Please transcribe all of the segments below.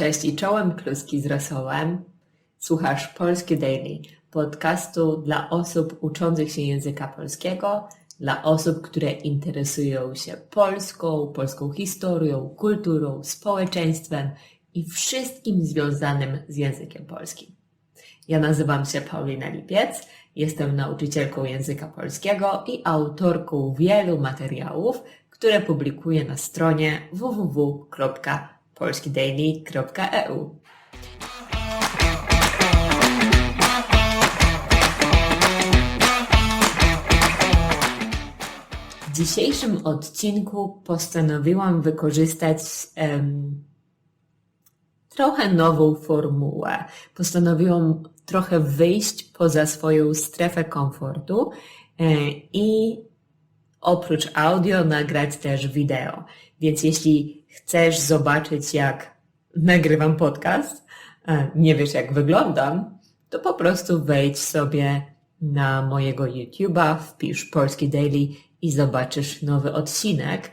Cześć i czołem kluski z rosołem. Słuchasz Polskie Daily, podcastu dla osób uczących się języka polskiego, dla osób, które interesują się Polską, polską historią, kulturą, społeczeństwem i wszystkim związanym z językiem polskim. Ja nazywam się Paulina Lipiec, jestem nauczycielką języka polskiego i autorką wielu materiałów, które publikuję na stronie www.polskidaily.eu. W dzisiejszym odcinku postanowiłam wykorzystać em, trochę nową formułę. Postanowiłam trochę wyjść poza swoją strefę komfortu e, i oprócz audio nagrać też wideo. Więc jeśli chcesz zobaczyć, jak nagrywam podcast, a nie wiesz, jak wyglądam, to po prostu wejdź sobie na mojego YouTube'a, wpisz Polski Daily i zobaczysz nowy odcinek.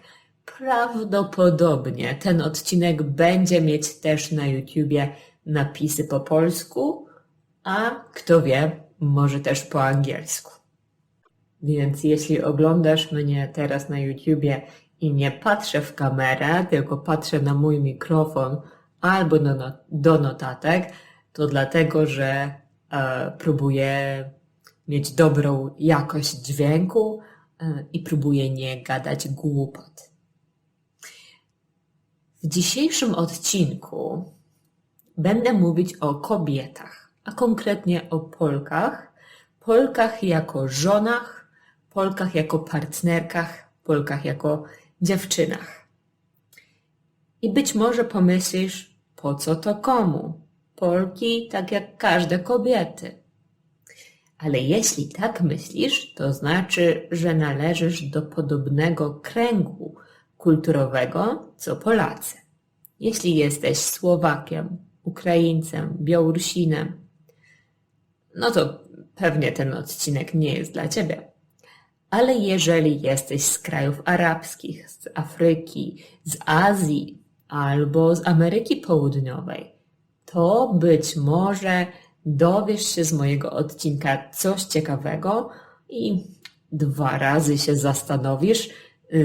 Prawdopodobnie ten odcinek będzie mieć też na YouTubie napisy po polsku, a kto wie, może też po angielsku. Więc jeśli oglądasz mnie teraz na YouTubie i nie patrzę w kamerę, tylko patrzę na mój mikrofon albo do, do notatek, to dlatego, że e, próbuję mieć dobrą jakość dźwięku e, i próbuję nie gadać głupot. W dzisiejszym odcinku będę mówić o kobietach, a konkretnie o Polkach. Polkach jako żonach, Polkach jako partnerkach, Polkach jako dziewczynach. I być może pomyślisz, po co to komu? Polki tak jak każde kobiety. Ale jeśli tak myślisz, to znaczy, że należysz do podobnego kręgu kulturowego co Polacy. Jeśli jesteś Słowakiem, Ukraińcem, Białorusinem, no to pewnie ten odcinek nie jest dla ciebie. Ale jeżeli jesteś z krajów arabskich, z Afryki, z Azji albo z Ameryki Południowej, to być może dowiesz się z mojego odcinka coś ciekawego i dwa razy się zastanowisz,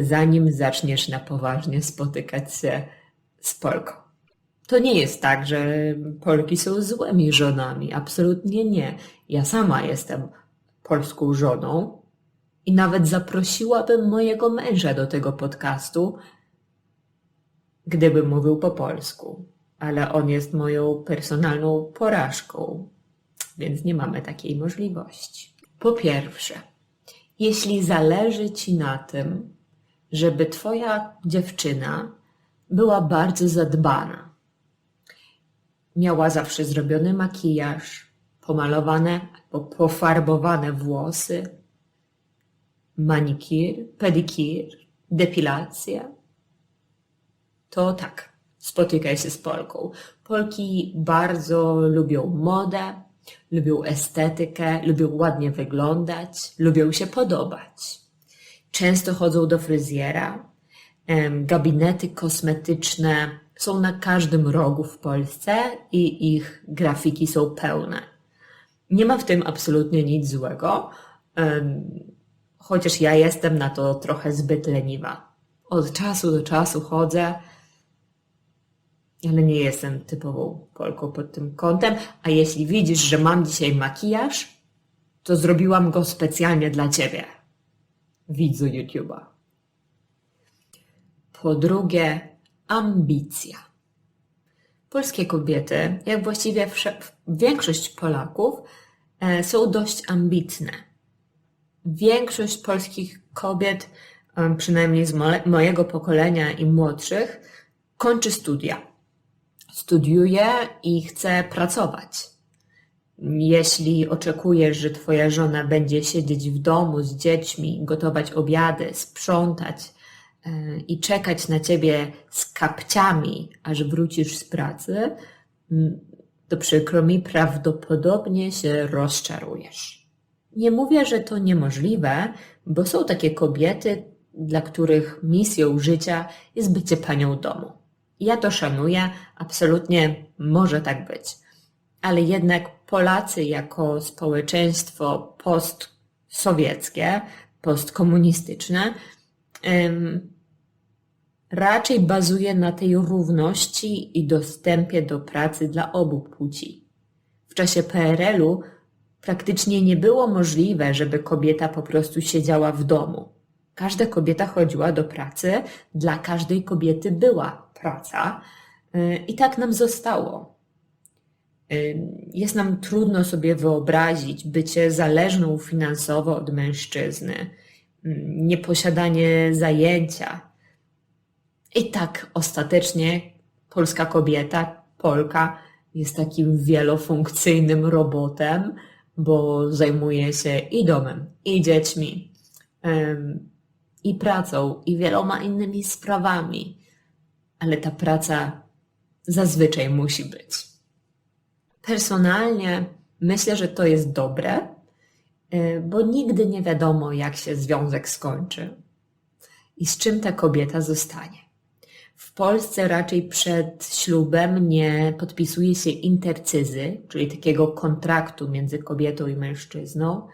zanim zaczniesz na poważnie spotykać się z Polką. To nie jest tak, że Polki są złymi żonami. Absolutnie nie. Ja sama jestem polską żoną i nawet zaprosiłabym mojego męża do tego podcastu, gdyby mówił po polsku. Ale on jest moją personalną porażką, więc nie mamy takiej możliwości. Po pierwsze, jeśli zależy ci na tym, żeby twoja dziewczyna była bardzo zadbana, miała zawsze zrobiony makijaż, pomalowane albo pofarbowane włosy, manikir, pedikir, depilacja, to tak, spotykaj się z Polką. Polki bardzo lubią modę, lubią estetykę, lubią ładnie wyglądać, lubią się podobać. Często chodzą do fryzjera, gabinety kosmetyczne są na każdym rogu w Polsce i ich grafiki są pełne. Nie ma w tym absolutnie nic złego, chociaż ja jestem na to trochę zbyt leniwa. Od czasu do czasu chodzę, ale nie jestem typową Polką pod tym kątem. A jeśli widzisz, że mam dzisiaj makijaż, to zrobiłam go specjalnie dla ciebie. Widzu YouTube'a. Po drugie, ambicja. Polskie kobiety, jak właściwie większość Polaków, e, są dość ambitne. Większość polskich kobiet, przynajmniej z mojego pokolenia i młodszych, kończy studia. Studiuje i chce pracować. Jeśli oczekujesz, że twoja żona będzie siedzieć w domu z dziećmi, gotować obiady, sprzątać i czekać na ciebie z kapciami, aż wrócisz z pracy, mm, to przykro mi, prawdopodobnie się rozczarujesz. Nie mówię, że to niemożliwe, bo są takie kobiety, dla których misją życia jest bycie panią domu. Ja to szanuję, absolutnie może tak być. Ale jednak Polacy jako społeczeństwo postsowieckie, postkomunistyczne, raczej bazuje na tej równości i dostępie do pracy dla obu płci. W czasie PRL-u praktycznie nie było możliwe, żeby kobieta po prostu siedziała w domu. Każda kobieta chodziła do pracy, dla każdej kobiety była praca y, i tak nam zostało. Y, Jest nam trudno sobie wyobrazić bycie zależną finansowo od mężczyzny, y, nieposiadanie zajęcia. I tak ostatecznie polska kobieta, Polka, jest takim wielofunkcyjnym robotem, bo zajmuje się i domem, i dziećmi, i pracą, i wieloma innymi sprawami. Ale ta praca zazwyczaj musi być. Personalnie myślę, że to jest dobre, y, bo nigdy nie wiadomo, jak się związek skończy i z czym ta kobieta zostanie. W Polsce raczej przed ślubem nie podpisuje się intercyzy, czyli takiego kontraktu między kobietą i mężczyzną.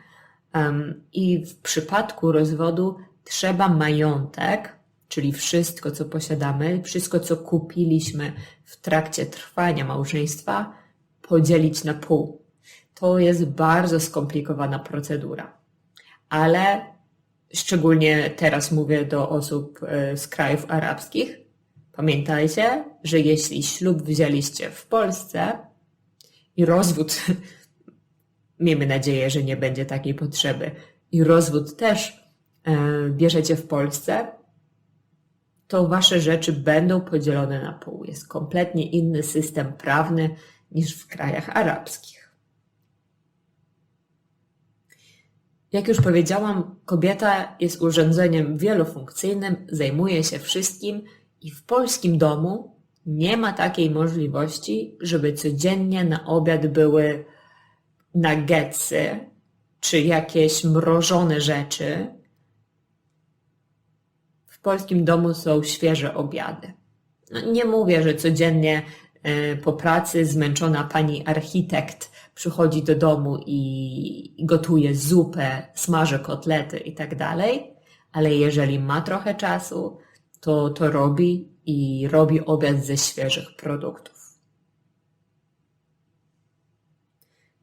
I w przypadku rozwodu trzeba majątek, czyli wszystko, co posiadamy, wszystko, co kupiliśmy w trakcie trwania małżeństwa, podzielić na pół. To jest bardzo skomplikowana procedura. Ale szczególnie teraz mówię do osób e, z krajów arabskich, Pamiętajcie, że jeśli ślub wzięliście w Polsce i rozwód, miejmy nadzieję, że nie będzie takiej potrzeby, i rozwód też e, bierzecie w Polsce, to wasze rzeczy będą podzielone na pół. Jest kompletnie inny system prawny niż w krajach arabskich. Jak już powiedziałam, kobieta jest urządzeniem wielofunkcyjnym, zajmuje się wszystkim i w polskim domu nie ma takiej możliwości, żeby codziennie na obiad były nuggetsy czy jakieś mrożone rzeczy. W polskim domu są świeże obiady. No, nie mówię, że codziennie e, po pracy zmęczona pani architekt przychodzi do domu i gotuje zupę, smaży kotlety i tak dalej, ale jeżeli ma trochę czasu, to to robi i robi obiad ze świeżych produktów.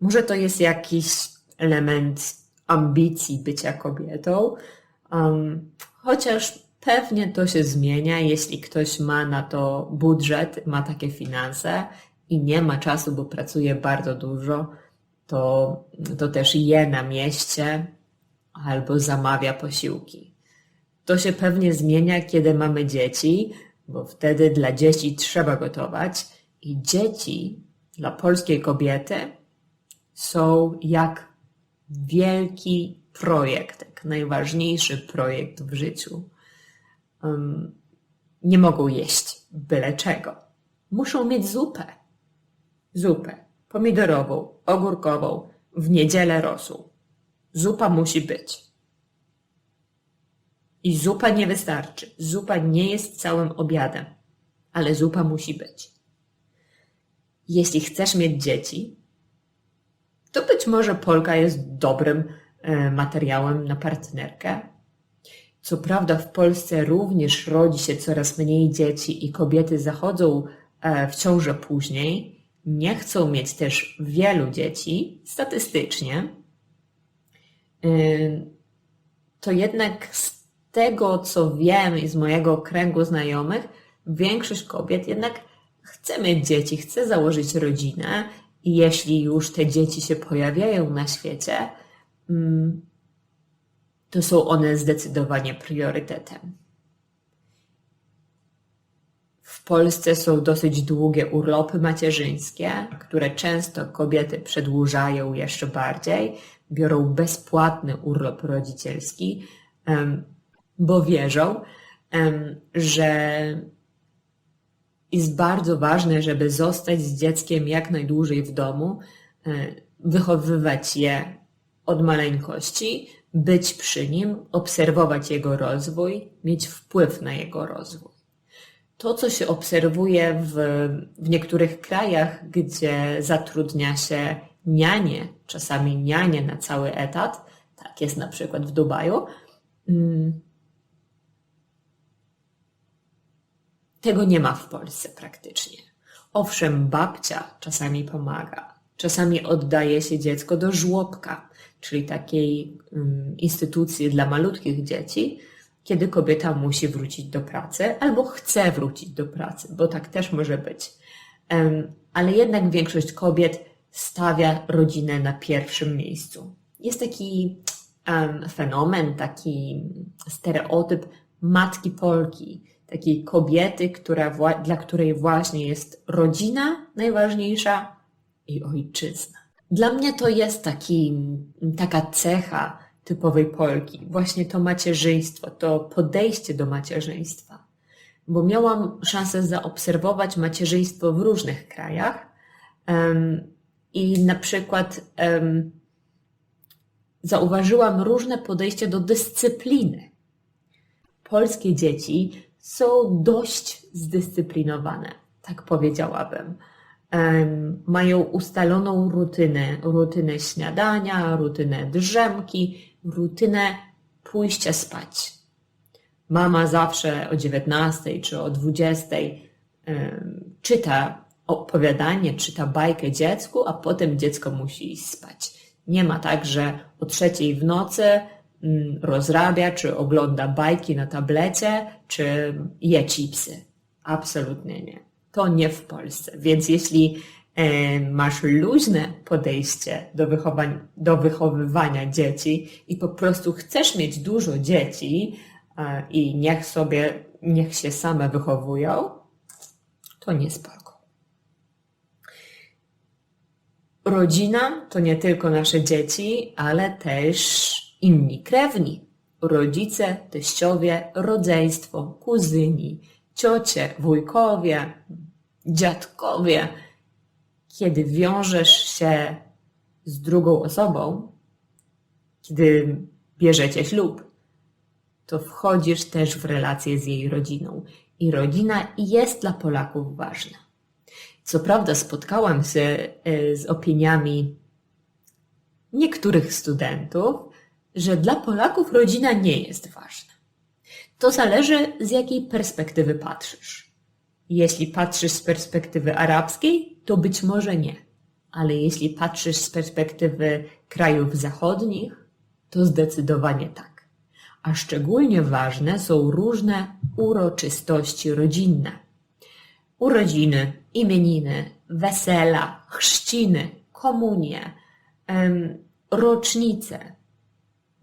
Może to jest jakiś element ambicji bycia kobietą, um, chociaż pewnie to się zmienia, jeśli ktoś ma na to budżet, ma takie finanse i nie ma czasu, bo pracuje bardzo dużo, to, to też je na mieście albo zamawia posiłki. To się pewnie zmienia, kiedy mamy dzieci, bo wtedy dla dzieci trzeba gotować i dzieci dla polskiej kobiety są jak wielki projekt, jak najważniejszy projekt w życiu. Um, nie mogą jeść byle czego. Muszą mieć zupę. Zupę pomidorową, ogórkową, w niedzielę rosół. Zupa musi być. I zupa nie wystarczy. Zupa nie jest całym obiadem, ale zupa musi być. Jeśli chcesz mieć dzieci, to być może Polka jest dobrym e, materiałem na partnerkę. Co prawda, w Polsce również rodzi się coraz mniej dzieci i kobiety zachodzą e, w ciążę później. Nie chcą mieć też wielu dzieci statystycznie. E, to jednak tego, co wiem i z mojego kręgu znajomych, większość kobiet jednak chce mieć dzieci, chce założyć rodzinę i jeśli już te dzieci się pojawiają na świecie, mm, to są one zdecydowanie priorytetem. W Polsce są dosyć długie urlopy macierzyńskie, które często kobiety przedłużają jeszcze bardziej, biorą bezpłatny urlop rodzicielski, bo wierzą, że jest bardzo ważne, żeby zostać z dzieckiem jak najdłużej w domu, e, wychowywać je od maleńkości, być przy nim, obserwować jego rozwój, mieć wpływ na jego rozwój. To, co się obserwuje w, w niektórych krajach, gdzie zatrudnia się nianie, czasami nianie na cały etat, tak jest na przykład w Dubaju, tego nie ma w Polsce praktycznie. Owszem, babcia czasami pomaga, czasami oddaje się dziecko do żłobka, czyli takiej um, instytucji dla malutkich dzieci, kiedy kobieta musi wrócić do pracy albo chce wrócić do pracy, bo tak też może być. Ale jednak większość kobiet stawia rodzinę na pierwszym miejscu. Jest taki fenomen, taki stereotyp matki Polki, takiej kobiety, która, dla której właśnie jest rodzina najważniejsza i ojczyzna. Dla mnie to jest taki, taka cecha typowej Polki, właśnie to macierzyństwo, to podejście do macierzyństwa. Bo miałam szansę zaobserwować macierzyństwo w różnych krajach um, i na przykład um, zauważyłam różne podejście do dyscypliny. Polskie dzieci są dość zdyscyplinowane, tak powiedziałabym. Mają ustaloną rutynę, rutynę śniadania, rutynę drzemki, rutynę pójścia spać. Mama zawsze o 19 czy o 20 um, czyta opowiadanie, czyta bajkę dziecku, a potem dziecko musi iść spać. Nie ma tak, że o trzeciej w nocy rozrabia, czy ogląda bajki na tablecie, czy je chipsy. Absolutnie nie. To nie w Polsce. Więc jeśli e, masz luźne podejście do, do wychowywania dzieci i po prostu chcesz mieć dużo dzieci e, i niech sobie, niech się same wychowują, to nie spoko. Rodzina to nie tylko nasze dzieci, ale też inni krewni, rodzice, teściowie, rodzeństwo, kuzyni, ciocie, wujkowie, dziadkowie. Kiedy wiążesz się z drugą osobą, kiedy bierzecie ślub, to wchodzisz też w relację z jej rodziną. I rodzina jest dla Polaków ważna. Co prawda spotkałam się e, z opiniami niektórych studentów, że dla Polaków rodzina nie jest ważna. To zależy z jakiej perspektywy patrzysz. Jeśli patrzysz z perspektywy arabskiej, to być może nie. Ale jeśli patrzysz z perspektywy krajów zachodnich, to zdecydowanie tak. A szczególnie ważne są różne uroczystości rodzinne. Urodziny, imieniny, wesela, chrzciny, komunie, rocznice,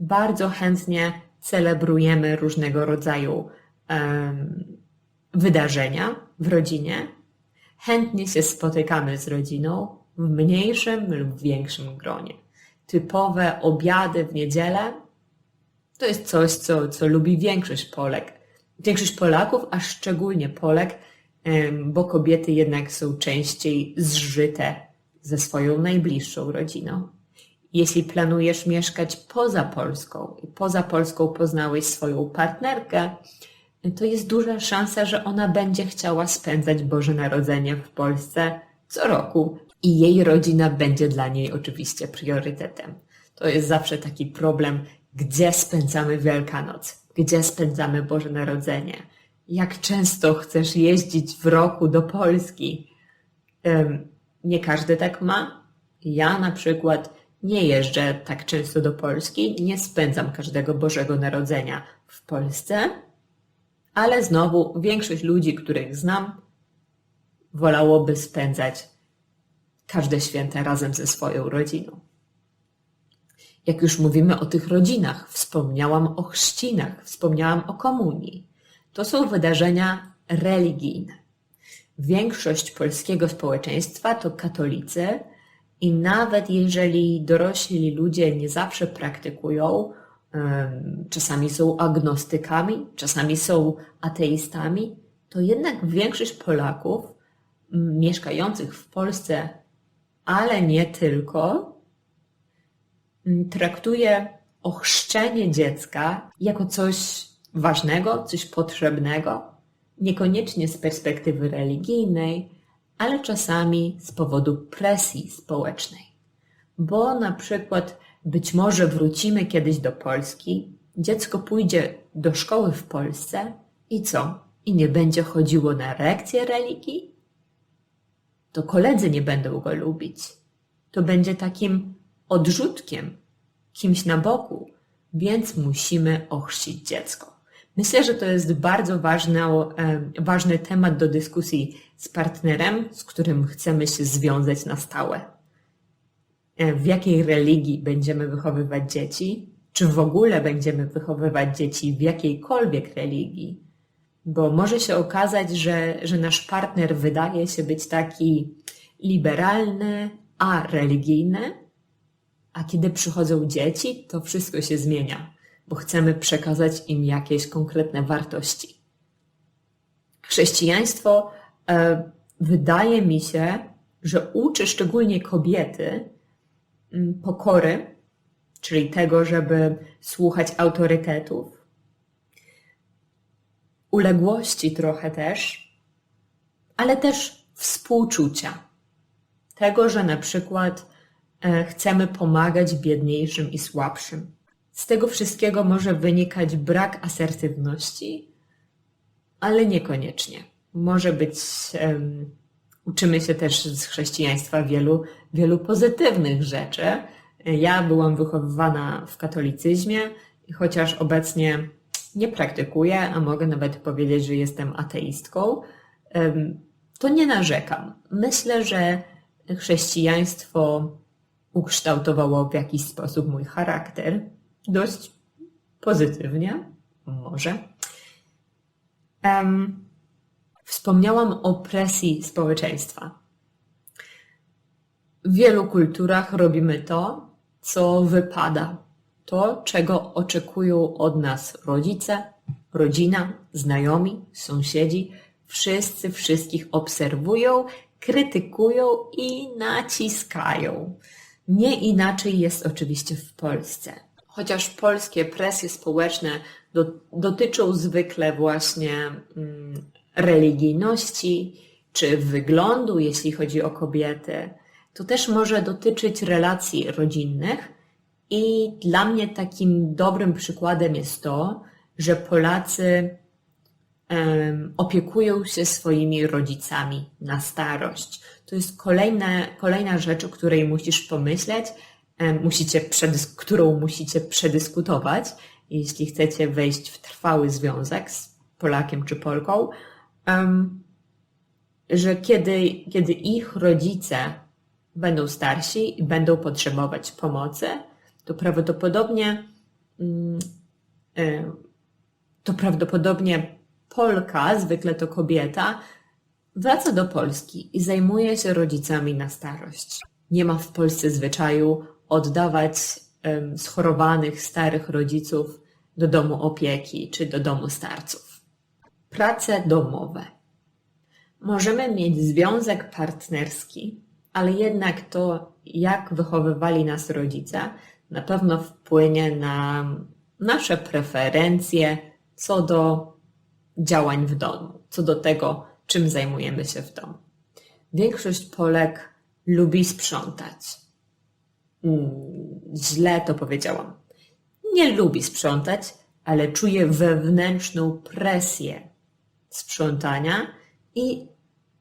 bardzo chętnie celebrujemy różnego rodzaju um, wydarzenia w rodzinie. Chętnie się spotykamy z rodziną w mniejszym lub większym gronie. Typowe obiady w niedzielę to jest coś, co, co lubi większość Polek. Większość Polaków, a szczególnie Polek, bo kobiety jednak są częściej zżyte ze swoją najbliższą rodziną. Jeśli planujesz mieszkać poza Polską i poza Polską poznałeś swoją partnerkę, to jest duża szansa, że ona będzie chciała spędzać Boże Narodzenie w Polsce co roku i jej rodzina będzie dla niej oczywiście priorytetem. To jest zawsze taki problem, gdzie spędzamy Wielkanoc, gdzie spędzamy Boże Narodzenie, jak często chcesz jeździć w roku do Polski. Nie każdy tak ma. Ja na przykład nie jeżdżę tak często do Polski, nie spędzam każdego Bożego Narodzenia w Polsce, ale znowu większość ludzi, których znam, wolałoby spędzać każde święta razem ze swoją rodziną. Jak już mówimy o tych rodzinach, wspomniałam o chrzcinach, wspomniałam o komunii. To są wydarzenia religijne. Większość polskiego społeczeństwa to katolicy, i nawet jeżeli dorośli ludzie nie zawsze praktykują, czasami są agnostykami, czasami są ateistami, to jednak większość Polaków mieszkających w Polsce, ale nie tylko, traktuje ochrzczenie dziecka jako coś ważnego, coś potrzebnego, Niekoniecznie z perspektywy religijnej, ale czasami z powodu presji społecznej. Bo na przykład być może wrócimy kiedyś do Polski, dziecko pójdzie do szkoły w Polsce i co? I nie będzie chodziło na lekcje religii? To koledzy nie będą go lubić. To będzie takim odrzutkiem, kimś na boku, więc musimy ochrzcić dziecko. Myślę, że to jest bardzo ważny, ważny temat do dyskusji z partnerem, z którym chcemy się związać na stałe. E, w jakiej religii będziemy wychowywać dzieci? Czy w ogóle będziemy wychowywać dzieci w jakiejkolwiek religii? Bo może się okazać, że, że nasz partner wydaje się być taki liberalny, a religijny, a kiedy przychodzą dzieci, to wszystko się zmienia, bo chcemy przekazać im jakieś konkretne wartości. Chrześcijaństwo e, wydaje mi się, że uczy szczególnie kobiety m, pokory, czyli tego, żeby słuchać autorytetów, uległości trochę też, ale też współczucia. Tego, że na przykład E, chcemy pomagać biedniejszym i słabszym. Z tego wszystkiego może wynikać brak asertywności, ale niekoniecznie. Może być, um, uczymy się też z chrześcijaństwa wielu, wielu pozytywnych rzeczy. Ja byłam wychowywana w katolicyzmie, chociaż obecnie nie praktykuję, a mogę nawet powiedzieć, że jestem ateistką, um, to nie narzekam. Myślę, że chrześcijaństwo ukształtowało w jakiś sposób mój charakter. Dość pozytywnie, może. Um, wspomniałam o presji społeczeństwa. W wielu kulturach robimy to, co wypada, to, czego oczekują od nas rodzice, rodzina, znajomi, sąsiedzi. Wszyscy wszystkich obserwują, krytykują i naciskają. Nie inaczej jest oczywiście w Polsce. Chociaż polskie presje społeczne do, dotyczą zwykle właśnie mm, religijności czy wyglądu, jeśli chodzi o kobiety, to też może dotyczyć relacji rodzinnych. I dla mnie takim dobrym przykładem jest to, że Polacy opiekują się swoimi rodzicami na starość. To jest kolejna, kolejna rzecz, o której musisz pomyśleć, musicie przedys- którą musicie przedyskutować, jeśli chcecie wejść w trwały związek z Polakiem czy Polką, że kiedy, kiedy ich rodzice będą starsi i będą potrzebować pomocy, to prawdopodobnie mm, to prawdopodobnie Polka, zwykle to kobieta, wraca do Polski i zajmuje się rodzicami na starość. Nie ma w Polsce zwyczaju oddawać schorowanych, starych rodziców do domu opieki czy do domu starców. Prace domowe. Możemy mieć związek partnerski, ale jednak to, jak wychowywali nas rodzice, na pewno wpłynie na nasze preferencje co do działań w domu, co do tego, czym zajmujemy się w domu. Większość Polek lubi sprzątać. Mm, źle to powiedziałam. Nie lubi sprzątać, ale czuje wewnętrzną presję sprzątania i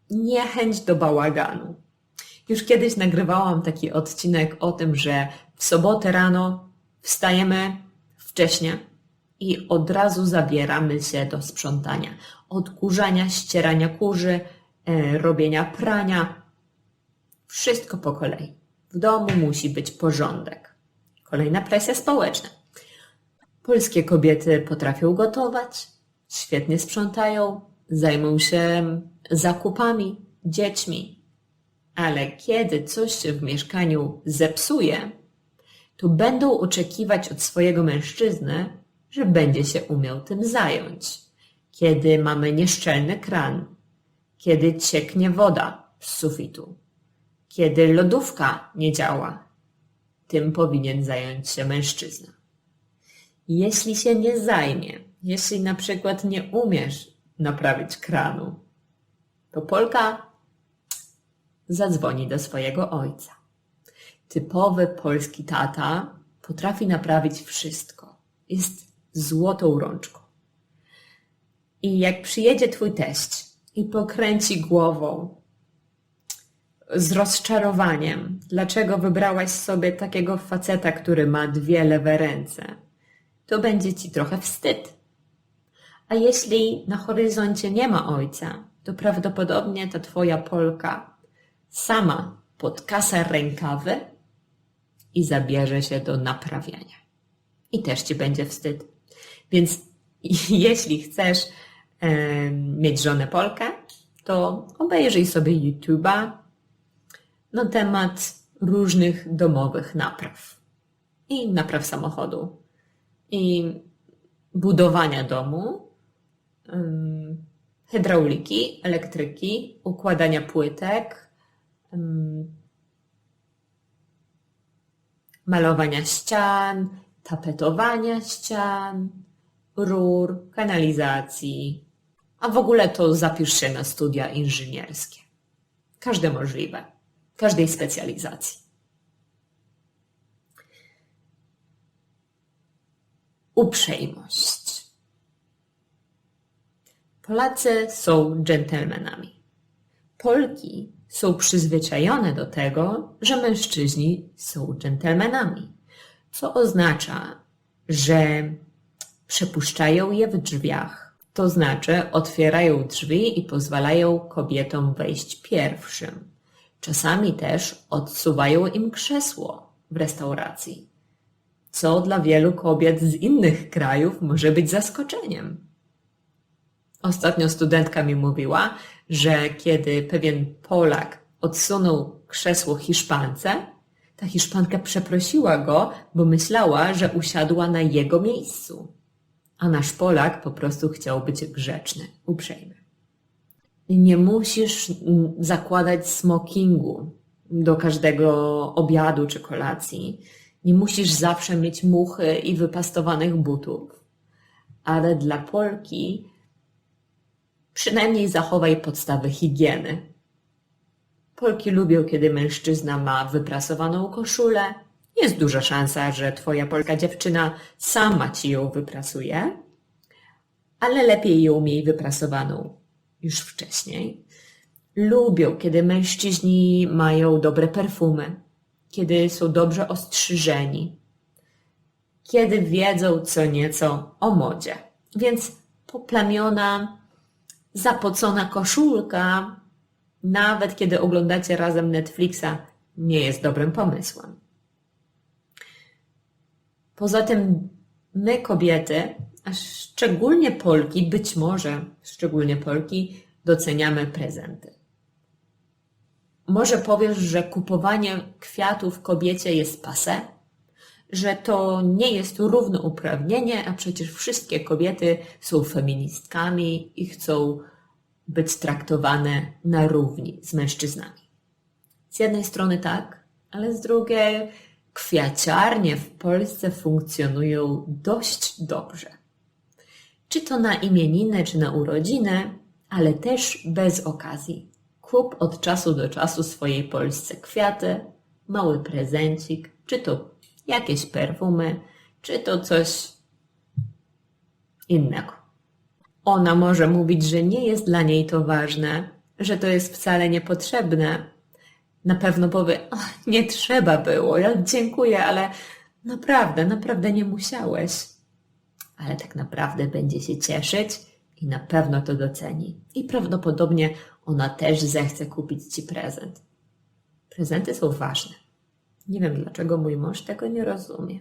niechęć do bałaganu. Już kiedyś nagrywałam taki odcinek o tym, że w sobotę rano wstajemy wcześnie, i od razu zabieramy się do sprzątania. Odkurzania, ścierania kurzy, e, robienia prania. Wszystko po kolei. W domu musi być porządek. Kolejna presja społeczna. Polskie kobiety potrafią gotować, świetnie sprzątają, zajmą się zakupami, dziećmi. Ale kiedy coś się w mieszkaniu zepsuje, to będą oczekiwać od swojego mężczyzny, że będzie się umiał tym zająć. Kiedy mamy nieszczelny kran, kiedy cieknie woda z sufitu, kiedy lodówka nie działa, tym powinien zająć się mężczyzna. Jeśli się nie zajmie, jeśli na przykład nie umiesz naprawić kranu, to Polka zadzwoni do swojego ojca. Typowy polski tata potrafi naprawić wszystko. Jest złotą rączką. I jak przyjedzie twój teść i pokręci głową z rozczarowaniem, dlaczego wybrałaś sobie takiego faceta, który ma dwie lewe ręce, to będzie ci trochę wstyd. A jeśli na horyzoncie nie ma ojca, to prawdopodobnie ta twoja Polka sama podkasa rękawy i zabierze się do naprawiania. I też ci będzie wstyd. Więc jeśli chcesz e, mieć żonę Polkę, to obejrzyj sobie YouTube'a na temat różnych domowych napraw. I napraw samochodu. I budowania domu, hydrauliki, elektryki, układania płytek, malowania ścian, tapetowania ścian, rur, kanalizacji. A w ogóle to zapisz się na studia inżynierskie. Każde możliwe, każdej specjalizacji. Uprzejmość. Polacy są dżentelmenami. Polki są przyzwyczajone do tego, że mężczyźni są dżentelmenami, co oznacza, że przepuszczają je w drzwiach, to znaczy otwierają drzwi i pozwalają kobietom wejść pierwszym. Czasami też odsuwają im krzesło w restauracji, co dla wielu kobiet z innych krajów może być zaskoczeniem. Ostatnio studentka mi mówiła, że kiedy pewien Polak odsunął krzesło Hiszpance, ta Hiszpanka przeprosiła go, bo myślała, że usiadła na jego miejscu. A nasz Polak po prostu chciał być grzeczny, uprzejmy. Nie musisz zakładać smokingu do każdego obiadu czy kolacji. Nie musisz zawsze mieć muchy i wypastowanych butów. Ale dla Polki przynajmniej zachowaj podstawy higieny. Polki lubią, kiedy mężczyzna ma wyprasowaną koszulę. Jest duża szansa, że twoja polska dziewczyna sama ci ją wyprasuje, ale lepiej ją miej wyprasowaną już wcześniej. Lubią, kiedy mężczyźni mają dobre perfumy, kiedy są dobrze ostrzyżeni, kiedy wiedzą co nieco o modzie. Więc poplamiona, zapocona koszulka nawet kiedy oglądacie razem Netflixa, nie jest dobrym pomysłem. Poza tym my kobiety, a szczególnie Polki, być może szczególnie Polki, doceniamy prezenty. Może powiesz, że kupowanie kwiatów kobiecie jest pase, że to nie jest równouprawnienie, a przecież wszystkie kobiety są feministkami i chcą być traktowane na równi z mężczyznami. Z jednej strony tak, ale z drugiej kwiaciarnie w Polsce funkcjonują dość dobrze. Czy to na imieniny, czy na urodziny, ale też bez okazji. Kup od czasu do czasu swojej Polsce kwiaty, mały prezencik, czy to jakieś perfumy, czy to coś innego. Ona może mówić, że nie jest dla niej to ważne, że to jest wcale niepotrzebne. Na pewno powie, nie trzeba było, ja dziękuję, ale naprawdę, naprawdę nie musiałeś. Ale tak naprawdę będzie się cieszyć i na pewno to doceni. I prawdopodobnie ona też zechce kupić ci prezent. Prezenty są ważne. Nie wiem, dlaczego mój mąż tego nie rozumie.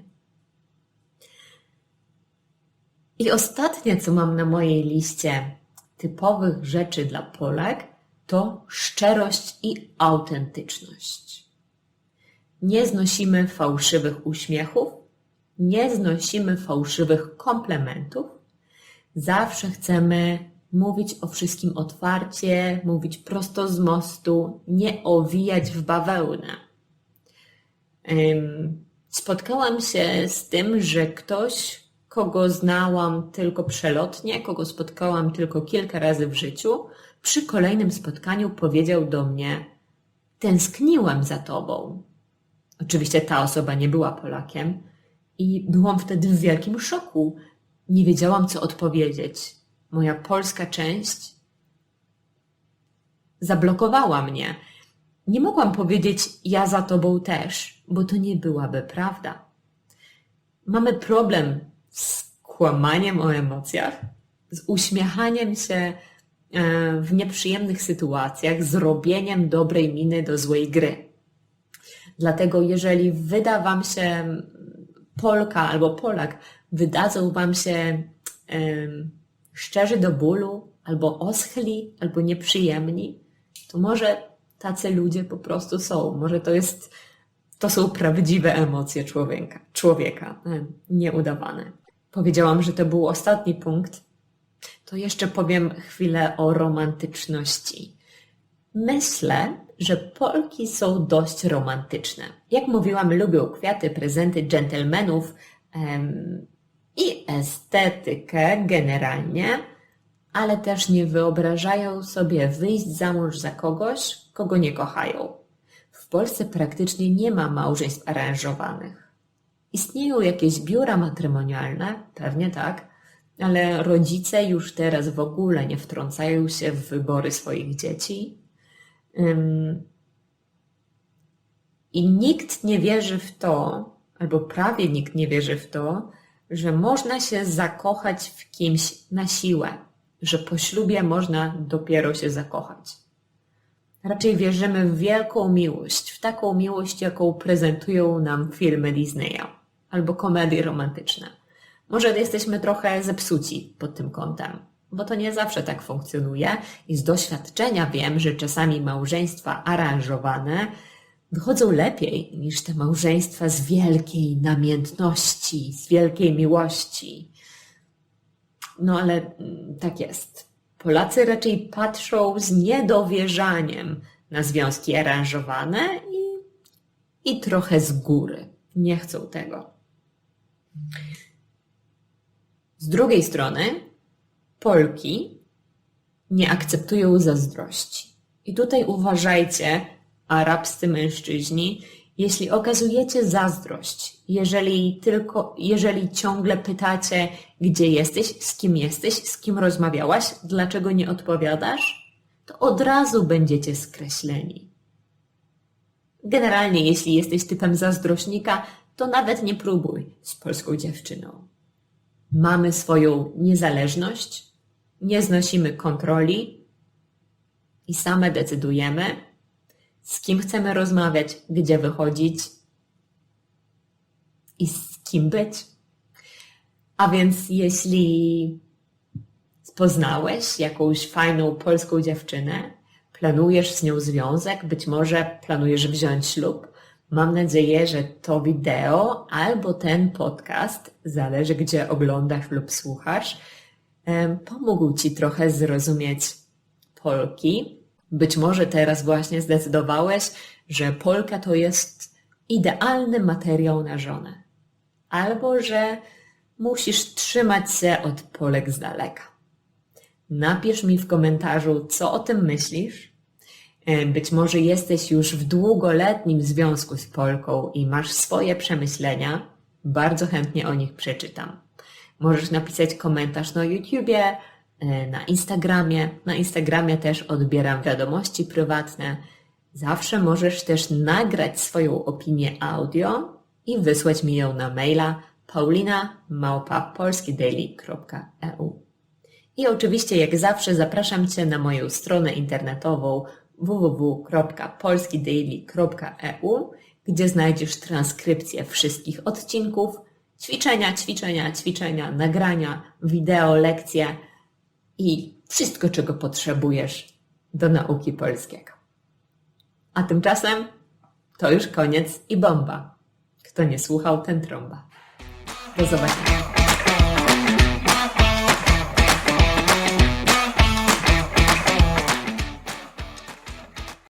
I ostatnie, co mam na mojej liście typowych rzeczy dla Polek, to szczerość i autentyczność. Nie znosimy fałszywych uśmiechów, nie znosimy fałszywych komplementów. Zawsze chcemy mówić o wszystkim otwarcie, mówić prosto z mostu, nie owijać w bawełnę. Spotkałam się z tym, że ktoś kogo znałam tylko przelotnie, kogo spotkałam tylko kilka razy w życiu, przy kolejnym spotkaniu powiedział do mnie: Tęskniłem za tobą. Oczywiście ta osoba nie była Polakiem i byłam wtedy w wielkim szoku. Nie wiedziałam, co odpowiedzieć. Moja polska część zablokowała mnie. Nie mogłam powiedzieć ja za tobą też, bo to nie byłaby prawda. Mamy problem z kłamaniem o emocjach, z uśmiechaniem się e, w nieprzyjemnych sytuacjach, z robieniem dobrej miny do złej gry. Dlatego jeżeli wyda Wam się Polka albo Polak, wydadzą Wam się um, szczerzy do bólu, albo oschli, albo nieprzyjemni, to może tacy ludzie po prostu są. Może to jest, to są prawdziwe emocje człowieka, człowieka, nieudawane. Powiedziałam, że to był ostatni punkt. To jeszcze powiem chwilę o romantyczności. Myślę, że Polki są dość romantyczne. Jak mówiłam, lubią kwiaty, prezenty, dżentelmenów em, i estetykę generalnie, ale też nie wyobrażają sobie wyjść za mąż za kogoś, kogo nie kochają. W Polsce praktycznie nie ma małżeństw aranżowanych. Istnieją jakieś biura matrymonialne, pewnie tak, ale rodzice już teraz w ogóle nie wtrącają się w wybory swoich dzieci i nikt nie wierzy w to, albo prawie nikt nie wierzy w to, że można się zakochać w kimś na siłę, że po ślubie można dopiero się zakochać. Raczej wierzymy w wielką miłość, w taką miłość, jaką prezentują nam filmy Disneya albo komedie romantyczne. Może jesteśmy trochę zepsuci pod tym kątem bo to nie zawsze tak funkcjonuje i z doświadczenia wiem, że czasami małżeństwa aranżowane wychodzą lepiej niż te małżeństwa z wielkiej namiętności, z wielkiej miłości. No ale mm, tak jest. Polacy raczej patrzą z niedowierzaniem na związki aranżowane i, i trochę z góry. Nie chcą tego. Z drugiej strony, Polki nie akceptują zazdrości. I tutaj uważajcie, arabscy mężczyźni, jeśli okazujecie zazdrość, jeżeli tylko, jeżeli ciągle pytacie, gdzie jesteś, z kim jesteś, z kim rozmawiałaś, dlaczego nie odpowiadasz, to od razu będziecie skreśleni. Generalnie, jeśli jesteś typem zazdrośnika, to nawet nie próbuj z polską dziewczyną. Mamy swoją niezależność, nie znosimy kontroli i same decydujemy, z kim chcemy rozmawiać, gdzie wychodzić i z kim być. A więc jeśli poznałeś jakąś fajną polską dziewczynę, planujesz z nią związek, być może planujesz wziąć ślub, mam nadzieję, że to wideo albo ten podcast, zależy gdzie oglądasz lub słuchasz, pomógł Ci trochę zrozumieć Polki. Być może teraz właśnie zdecydowałeś, że Polka to jest idealny materiał na żonę. Albo że musisz trzymać się od Polek z daleka. Napisz mi w komentarzu, co o tym myślisz. Być może jesteś już w długoletnim związku z Polką i masz swoje przemyślenia. Bardzo chętnie o nich przeczytam. Możesz napisać komentarz na YouTubie, e, na Instagramie. Na Instagramie też odbieram wiadomości prywatne. Zawsze możesz też nagrać swoją opinię audio i wysłać mi ją na maila paulina.polskidaily.eu I oczywiście jak zawsze zapraszam Cię na moją stronę internetową www.polskidaily.eu, gdzie znajdziesz transkrypcję wszystkich odcinków – ćwiczenia, ćwiczenia, ćwiczenia, nagrania, wideo, lekcje i wszystko, czego potrzebujesz do nauki polskiego. A tymczasem to już koniec i bomba. Kto nie słuchał, ten trąba. Do zobaczenia.